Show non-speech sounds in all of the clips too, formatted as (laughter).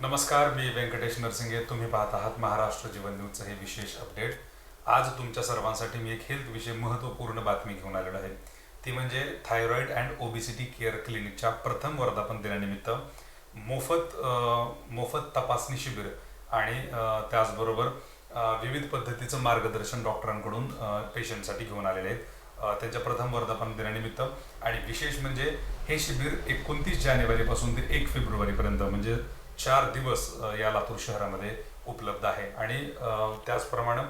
नमस्कार मी व्यंकटेश नरसिंगे. तुम्ही पाहत आहात महाराष्ट्र जीवन न्यूजचं हे विशेष अपडेट. आज तुमच्या सर्वांसाठी मी एक हेल्थ विषय महत्त्वपूर्ण बातमी घेऊन आलेलो आहे. ती म्हणजे थायरॉईड अँड ओबिसिटी केअर क्लिनिकच्या प्रथम वर्धापन दिनानिमित्त मोफत मोफत तपासणी शिबिर आणि त्याचबरोबर विविध पद्धतीचं मार्गदर्शन डॉक्टरांकडून पेशंटसाठी घेऊन आलेले आहेत त्यांच्या प्रथम वर्धापन दिनानिमित्त. आणि विशेष म्हणजे हे शिबिर एकोणतीस जानेवारीपासून ते एक फेब्रुवारीपर्यंत म्हणजे चार दिवस या लातूर शहरामध्ये उपलब्ध आहे. आणि त्याचप्रमाणे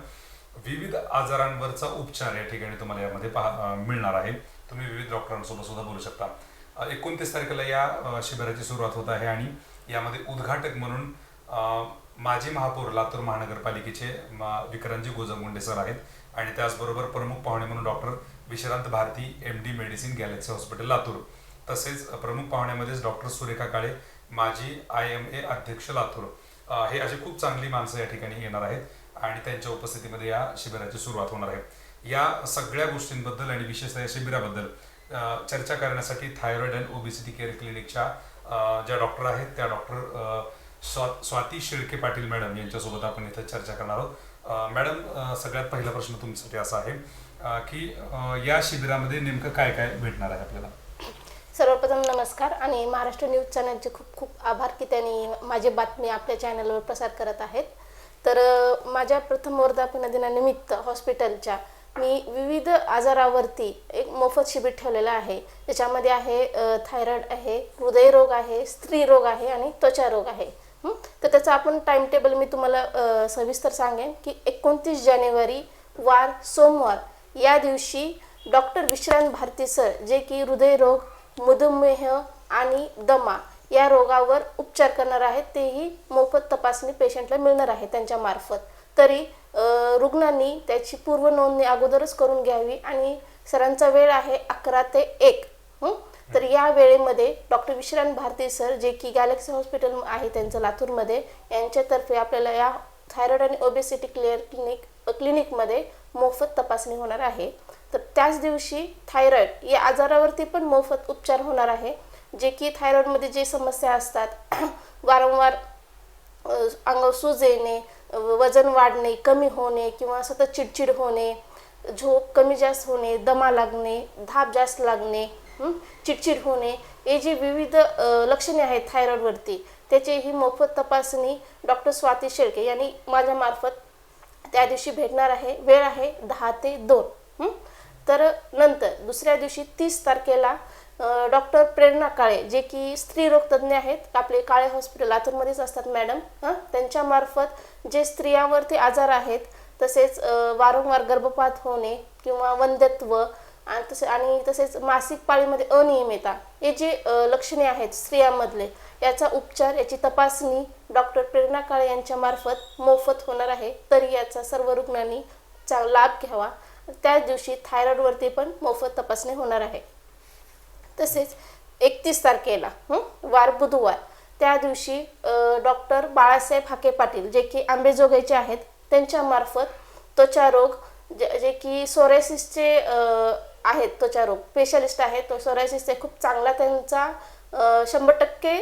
विविध आजारांवरचा उपचार या ठिकाणी तुम्हाला यामध्ये पहा मिळणार आहे. तुम्ही विविध डॉक्टरांसोबत सुद्धा बोलू शकता. एकोणतीस तारखेला या शिबिराची सुरुवात होत आहे आणि यामध्ये उद्घाटक म्हणून माजी महापौर लातूर महानगरपालिकेचे म- विक्रांतजी गोजमगुंडे सर आहेत. आणि त्याचबरोबर प्रमुख पाहुणे म्हणून doctor Vishrant Bharati M D medicine Galaxy hospital Latur. तसेच प्रमुख पाहुण्यामध्येच डॉक्टर सुरेखा काळे माजी आय एम ए अध्यक्ष लातूर हे अशी खूप चांगली माणसं या ठिकाणी येणार आहेत आणि त्यांच्या उपस्थितीमध्ये या शिबिराची सुरुवात होणार आहे. या सगळ्या गोष्टींबद्दल आणि विशेषतः या शिबिराबद्दल चर्चा करण्यासाठी थायरॉइड अँड ओबेसिटी केअर क्लिनिकच्या ज्या डॉक्टर आहेत त्या डॉक्टर स्वा स्वाती शेळके पाटील मॅडम यांच्यासोबत आपण इथं चर्चा करणार आहोत. मॅडम सगळ्यात पहिला प्रश्न तुमच्यासाठी असा आहे की या शिबिरामध्ये नेमकं काय काय भेटणार आहे आपल्याला? सर्वप्रथम नमस्कार आणि महाराष्ट्र न्यूज चॅनलचे खूप खूप आभार की त्यांनी माझी बातमी आपल्या चॅनलवर प्रसार करत आहेत. तर माझ्या प्रथम वर्धापन दिनानिमित्त हॉस्पिटलच्या मी विविध आजारावरती एक मोफत शिबिर ठेवलेलं आहे. त्याच्यामध्ये आहे थायरॉइड आहे हृदयरोग आहे स्त्री रोग आहे आणि त्वचा रोग आहे तर त्याचं आपण टाइम टेबल मी तुम्हाला सविस्तर सांगेन की एकोणतीस जानेवारी वार सोमवार या दिवशी डॉक्टर विश्रांत भारती सर जे की हृदयरोग मधुमेह आणि दमा या रोगावर उपचार करणार आहेत. तेही मोफत तपासणी पेशंटला मिळणार आहे त्यांच्या मार्फत. तरी रुग्णांनी त्याची पूर्व नोंदणी अगोदरच करून घ्यावी आणि सरांचा वेळ आहे अकरा ते एक. तर या वेळेमध्ये डॉक्टर विश्रांत भारती सर जे की गॅलेक्सी हॉस्पिटल आहे त्यांचं लातूरमध्ये यांच्यातर्फे आपल्याला या थायरॉइड आणि ओबेसिटी क्लिअर क्लिनिक क्लिनिकमध्ये मोफत तपासणी होणार आहे. तर त्याच दिवशी थायरॉईड या आजारावरती पण मोफत उपचार होणार आहे जे की थायरॉईडमध्ये जे समस्या असतात (clears throat) वारंवार अंगावर सूज येणे वजन वाढणे कमी होणे किंवा सतत चिडचिड होणे झोप कमी जास्त होणे दमा लागणे धाप जास्त लागणे चिडचिड होणे हे जे विविध लक्षणे आहेत थायरॉईडवरती त्याची ही मोफत तपासणी डॉक्टर स्वाती शेळके यांनी माझ्यामार्फत त्या दिवशी भेटणार आहे. वेळ आहे दहा ते दोन तर नंतर दुसऱ्या दिवशी तीस तारखेला डॉक्टर प्रेरणा काळे जे की स्त्रीरोग तज्ज्ञ आहेत आपले काळे हॉस्पिटल लातूरमध्येच असतात मॅडम हां त्यांच्यामार्फत जे स्त्रियांवरती आजार आहेत तसेच वारंवार गर्भपात होणे किंवा वंध्यत्व आणि तसे आणि तसेच मासिक पाळीमध्ये अनियमितता हे जे लक्षणे आहेत स्त्रियांमधले याचा उपचार याची तपासणी डॉक्टर प्रेरणा काळे यांच्यामार्फत मोफत होणार आहे. तरी याचा सर्व रुग्णांनी चांगला लाभ घ्यावा. त्याच दिवशी थायरॉईडवरती पण मोफत तपासणी होणार आहे. तसेच एकतीस तारखेला वार बुधवार त्या दिवशी डॉक्टर बाळासाहेब हाके पाटील जे की आंबेजोगाईचे आहेत त्यांच्यामार्फत त्वचा रोग जे जे की सोरायसिसचे आहेत त्वचारोग स्पेशलिस्ट आहेत तो सोरायसिसचे खूप चांगला त्यांचा शंभर टक्के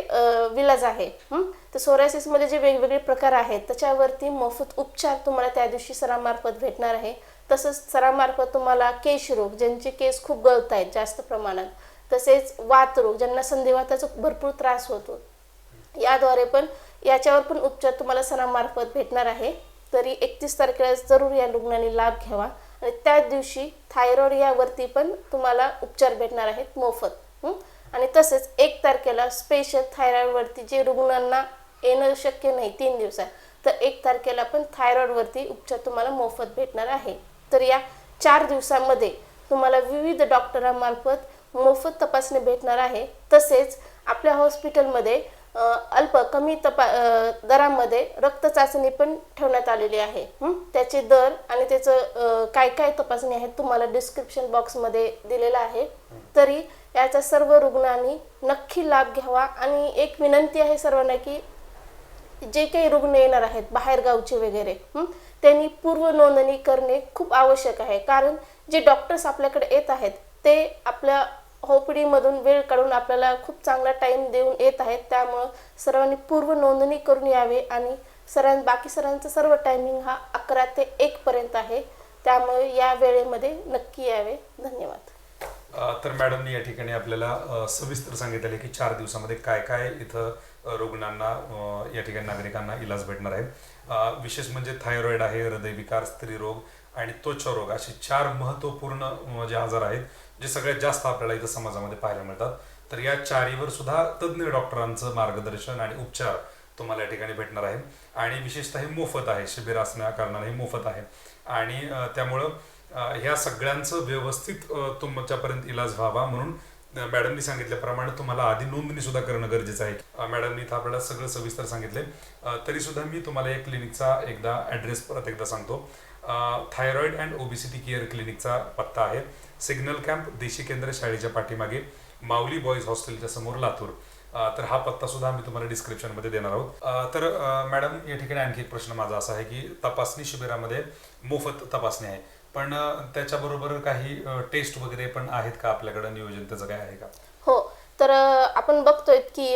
विलाज आहे तर सोरायसिसमध्ये जे वेगवेगळे प्रकार आहेत त्याच्यावरती मोफत उपचार तुम्हाला त्या दिवशी सरामार्फत भेटणार आहे. तसंच सरामार्फत तुम्हाला केश रोग ज्यांचे केस खूप गळत आहेत जास्त प्रमाणात तसेच वातरोग ज्यांना संधिवाताचा भरपूर त्रास होतो याद्वारे पण याच्यावर पण उपचार तुम्हाला सरामार्फत भेटणार आहे. तरी एकतीस तारखेला जरूर या रुग्णांनी लाभ घ्यावा आणि त्याच दिवशी थायरॉइड यावरती पण तुम्हाला उपचार भेटणार आहेत मोफत आणि तसेच एक तारखेला स्पेशल थायरॉइडवरती जे रुग्णांना येणं शक्य नाही तीन दिवसात तर एक तारखेला पण थायरॉइडवरती उपचार तुम्हाला मोफत भेटणार आहे. तर या चार दिवसामध्ये तुम्हाला विविध डॉक्टरांमार्फत मोफत तपासणी भेटणार आहे. तसेच आपल्या हॉस्पिटलमध्ये अल्प कमी तपा दरामध्ये रक्त चाचणी पण ठेवण्यात आलेली आहे. त्याचे दर आणि त्याचं काय काय तपासणी आहेत तुम्हाला डिस्क्रिप्शन बॉक्समध्ये दिलेलं आहे. तरी याचा सर्व रुग्णांनी नक्की लाभ घ्यावा आणि एक विनंती आहे सर्वांना की जे काही रुग्ण येणार आहेत बाहेरगावचे वगैरे त्यांनी पूर्व नोंदणी करणे खूप आवश्यक आहे. कारण जे डॉक्टर्स आपल्याकडे येत आहेत ते आपल्या होपडीमधून वेळ काढून आपल्याला खूप चांगला टाईम देऊन येत आहेत. त्यामुळं सर्वांनी पूर्व नोंदणी करून यावे आणि सरां बाकी सरांचा सर्व टायमिंग हा अकरा ते एक पर्यंत आहे. त्यामुळे या वेळेमध्ये नक्की यावे. धन्यवाद. तर मॅडमनी या ठिकाणी आपल्याला सविस्तर सांगितलेले की चार दिवसामध्ये काय काय इथं रुग्णांना या ठिकाणी नागरिकांना इलाज भेटणार आहे. विशेष म्हणजे थायरॉईड आहे हृदयविकार स्त्रीरोग आणि त्वचारोग असे चार महत्त्वपूर्ण जे म्हणजे आजार आहेत जे सगळ्यात जास्त आपल्याला इथं समाजामध्ये पाहायला मिळतात. तर या चारीवर सुद्धा तज्ज्ञ डॉक्टरांचं मार्गदर्शन आणि उपचार तुम्हाला या ठिकाणी भेटणार आहे. आणि विशेषतः हे मोफत आहे शिबिर असण्या कारणाने हे मोफत आहे. आणि त्यामुळं ह्या सगळ्यांचं व्यवस्थित तुमच्यापर्यंत इलाज व्हावा म्हणून मॅडमनी सांगितल्याप्रमाणे तुम्हाला आधी नोंदणी सुद्धा करणं गरजेचं आहे. मॅडमनी इथं आपल्याला सगळं सविस्तर सांगितले तरी सुद्धा मी तुम्हाला एक क्लिनिकचा एकदा ॲड्रेस परत एकदा सांगतो. थायरॉईड अँड ओबिसिटी केअर क्लिनिकचा पत्ता आहे. सिग्नल कॅम्प देशी केंद्र शाळेच्या पाठीमागे माऊली बॉईज हॉस्टेलच्या समोर लातूर. तर हा पत्ता सुद्धा आम्ही तुम्हाला डिस्क्रिप्शनमध्ये देणार आहोत. तर मॅडम या ठिकाणी आणखी एक प्रश्न माझा असा आहे की तपासणी शिबिरामध्ये मोफत तपासणी आहे. पण त्याच्याबरोबर काही टेस्ट वगैरे पण आहेत का आपल्याकडं? नियोजन त्याचं काय आहे का? हो. तर आपण बघतोय की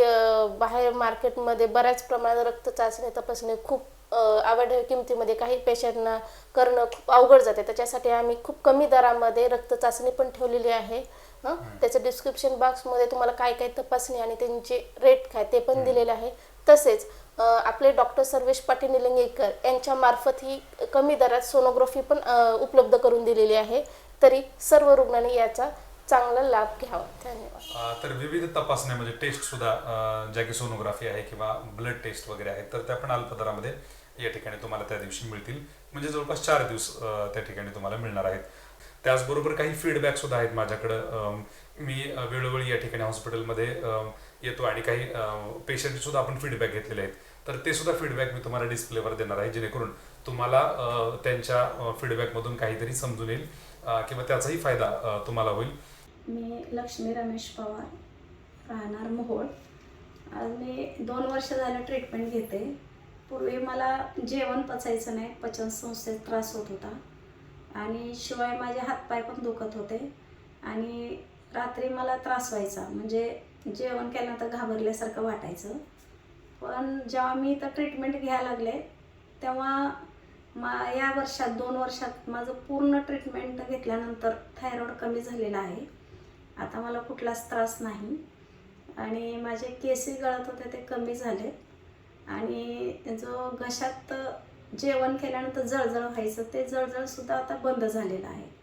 बाहेर मार्केटमध्ये बऱ्याच प्रमाणात रक्त चाचणी तपासणी खूप अ, आवडत्या किमतीमध्ये काही पेशंटना करणं खूप अवघड जाते. त्याच्यासाठी आम्ही खूप कमी दरामध्ये रक्त चाचणी पण ठेवलेली आहे? त्याचं डिस्क्रिप्शन बॉक्समध्ये तुम्हाला काय काय तपासणी आणि त्यांचे रेट काय ते पण दिलेले आहे. तसेच आपले डॉक्टर सर्वेश पाटील निलंगेकर यांच्यामार्फत ही कमी दरात सोनोग्राफी पण उपलब्ध करून दिलेली आहे. तरी सर्व रुग्णांनी याचा चांगला लाभ घ्यावा. धन्यवाद. तर विविध तपासण्या म्हणजे टेस्ट सुद्धा ज्या की सोनोग्राफी आहे किंवा ब्लड टेस्ट वगैरे आहेत तर त्या पण अल्प दरामध्ये या ठिकाणी तुम्हाला त्या दिवशी मिळतील. म्हणजे जवळपास चार दिवस त्या ठिकाणी तुम्हाला मिळणार आहेत. त्याचबरोबर काही फीडबॅक सुद्धा आहेत माझ्याकडं. मी वेळोवेळी या ठिकाणी हॉस्पिटलमध्ये येतो आणि काही पेशंटचे सुद्धा आपण फीडबॅक घेतलेले आहेत. तर ते सुद्धा फीडबॅक मी तुम्हाला डिस्प्लेवर देणार आहे जेणेकरून तुम्हाला त्यांच्या फीडबॅकमधून काहीतरी समजून येईल किंवा त्याचाही फायदा तुम्हाला होईल. मी लक्ष्मी रमेश पवार राहणार मोहोळ. आज मी दोन वर्ष झालं ट्रीटमेंट घेते. पूर्वी मला जेवण पचायचं नाही पचन संस्थेत त्रास होत होता. आणि शिवाय माझे हातपाय पण दुखत होते. आणि रात्री मला त्रास व्हायचा म्हणजे जेवण केल्यानंतर घाबरल्यासारखं वाटायचं. पण जेव्हा मी इथं ट्रीटमेंट घ्यायला लागले तेव्हा मा या वर्षात दोन वर्षात माझं पूर्ण ट्रीटमेंट घेतल्यानंतर थायरॉईड कमी झालेला आहे. आता मला कुठलाच त्रास नाही. आणि माझे केसही गळत होते ते कमी झाले. आणि जो घशात जेवण केल्यानंतर जळजळ व्हायचं ते जळजळसुद्धा आता बंद झालेलं आहे.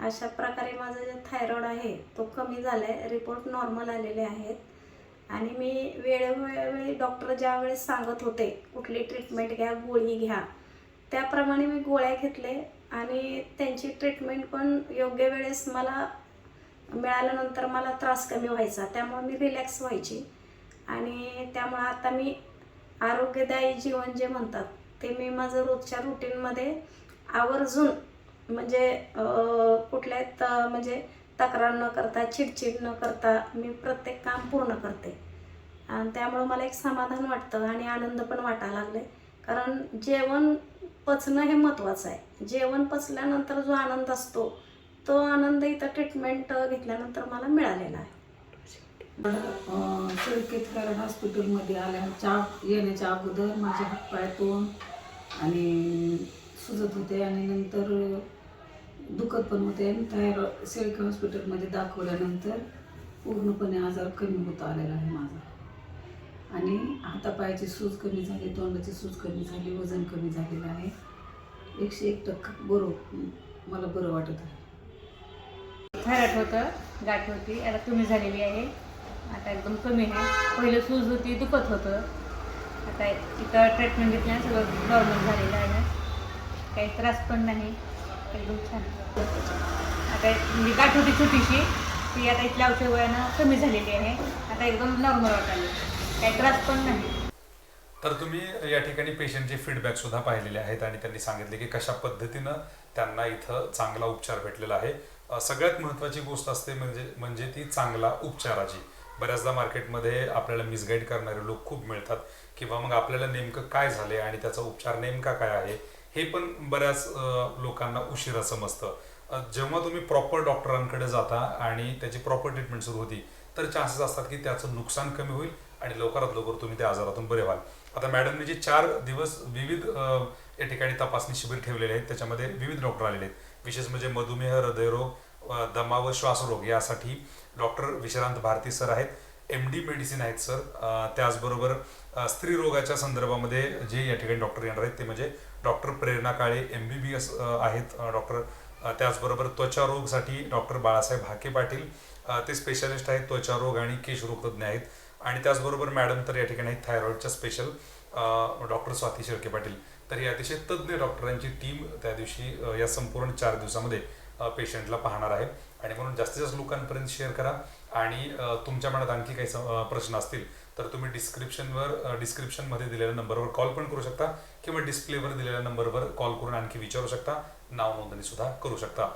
अशा प्रकारे माझं जे थायरॉइड आहे तो कमी झाला आहे रिपोर्ट नॉर्मल आलेले आहेत. आणि मी वेळोवेळी डॉक्टर ज्यावेळेस सांगत होते कुठली ट्रीटमेंट घ्या गोळी घ्या. त्याप्रमाणे मी गोळ्या घेतले आणि त्यांची ट्रीटमेंट पण योग्य वेळेस मला मिळाल्यानंतर मला त्रास कमी व्हायचा. त्यामुळे मी रिलॅक्स व्हायची. आणि त्यामुळे आता मी आरोग्यदायी जीवन जे म्हणतात ते मी माझं रोजच्या रुटीनमध्ये आवर्जून म्हणजे कुठल्याच म्हणजे तक्रार न करता चिडचिड न करता मी प्रत्येक काम पूर्ण करते. आणि त्यामुळं मला एक समाधान वाटतं आणि आनंद पण वाटायला लागले कारण जेवण पचणं हे महत्त्वाचं आहे. जेवण पचल्यानंतर जो आनंद असतो तो आनंद इथं ट्रीटमेंट घेतल्यानंतर मला मिळालेला आहे. शेळकेतकर हॉस्पिटलमध्ये आल्याच्या येण्याच्या अगोदर माझे हातपाय तोंड आणि सुजत होते आणि नंतर दुखत पण होते. आणि थायरॉइड सेळके हॉस्पिटलमध्ये दाखवल्यानंतर पूर्णपणे आजार कमी होत आलेला आहे माझा. आणि हातापायाची सूज कमी झाली तोंडाची सूज कमी झाली वजन कमी झालेलं आहे. एकशे एक टक्का बरं मला बरं वाटत आहे. थायरॉइड होतं गाठ होती. आता कमी झालेली आहे. आता एकदम कमी आहे. पहिलं सूज होती दुखत होतं. आता इथं ट्रीटमेंट घेतल्यानं सगळं नॉर्मल झालेलं आहे. काही त्रास पण नाही. एकदम छान. आता म्हणजे गाठ होती छोटीशी ती आता इथल्या औषध वयानं कमी झालेली आहे. आता एकदम नॉर्मल वाटायला काही त्रास पण नाही. तर तुम्ही या ठिकाणी पेशंटचे फीडबॅक सुद्धा पाहिलेले आहेत आणि त्यांनी सांगितले की कशा पद्धतीनं त्यांना इथं चांगला उपचार भेटलेला आहे. सगळ्यात महत्त्वाची गोष्ट असते म्हणजे म्हणजे ती चांगला उपचाराची. बऱ्याचदा मार्केटमध्ये आपल्याला मिसगाईड करणारे लोक खूप मिळतात. किंवा मग आपल्याला नेमकं काय झाले आणि त्याचा उपचार नेमका काय आहे हे पण बऱ्याच लोकांना उशिरा समजतं. जेव्हा तुम्ही प्रॉपर डॉक्टरांकडे जाता आणि त्याची प्रॉपर ट्रीटमेंट सुरू होती तर चान्सेस असतात की त्याचं नुकसान कमी होईल आणि लवकरात लवकर तुम्ही त्या आजारातून बरे व्हाल. आता मॅडमने जे चार दिवस विविध या ठिकाणी तपासणी शिबिर ठेवलेले आहेत त्याच्यामध्ये विविध डॉक्टर आलेले आहेत. विशेष म्हणजे मधुमेह हृदयरोग दमा व श्वासरोग यासाठी डॉक्टर विश्रांत भारती सर आहेत. एम डी मेडिसिन आहेत सर. त्याचबरोबर स्त्री रोगाच्या संदर्भामध्ये जे या ठिकाणी डॉक्टर येणार आहेत ते म्हणजे doctor Prerna Kale M B B S आहेत डॉक्टर त्याचबरोबर त्वचारोगसाठी डॉक्टर बाळासाहेब हाके पाटील ते स्पेशालिस्ट आहेत त्वचारोग आणि केशरोगतज्ञ आहेत. आणि त्याचबरोबर मॅडम तर या ठिकाणी आहेत स्पेशल डॉक्टर स्वाती शेळके पाटील. तर ही अतिशय तज्ज्ञ डॉक्टरांची टीम त्या दिवशी या संपूर्ण चार दिवसामध्ये पेशंटला पाहणार आहे. आणि म्हणून जास्तीत जास्त लोकांपर्यंत शेअर करा. आणि तुमच्या मनात आणखी काही प्रश्न असतील तर तुम्ही डिस्क्रिप्शनवर डिस्क्रिप्शनमध्ये दिलेल्या नंबरवर कॉल पण करू शकता किंवा डिस्प्लेवर दिलेल्या नंबरवर कॉल करून आणखी विचारू शकता. नाव नोंदणी सुद्धा करू शकता.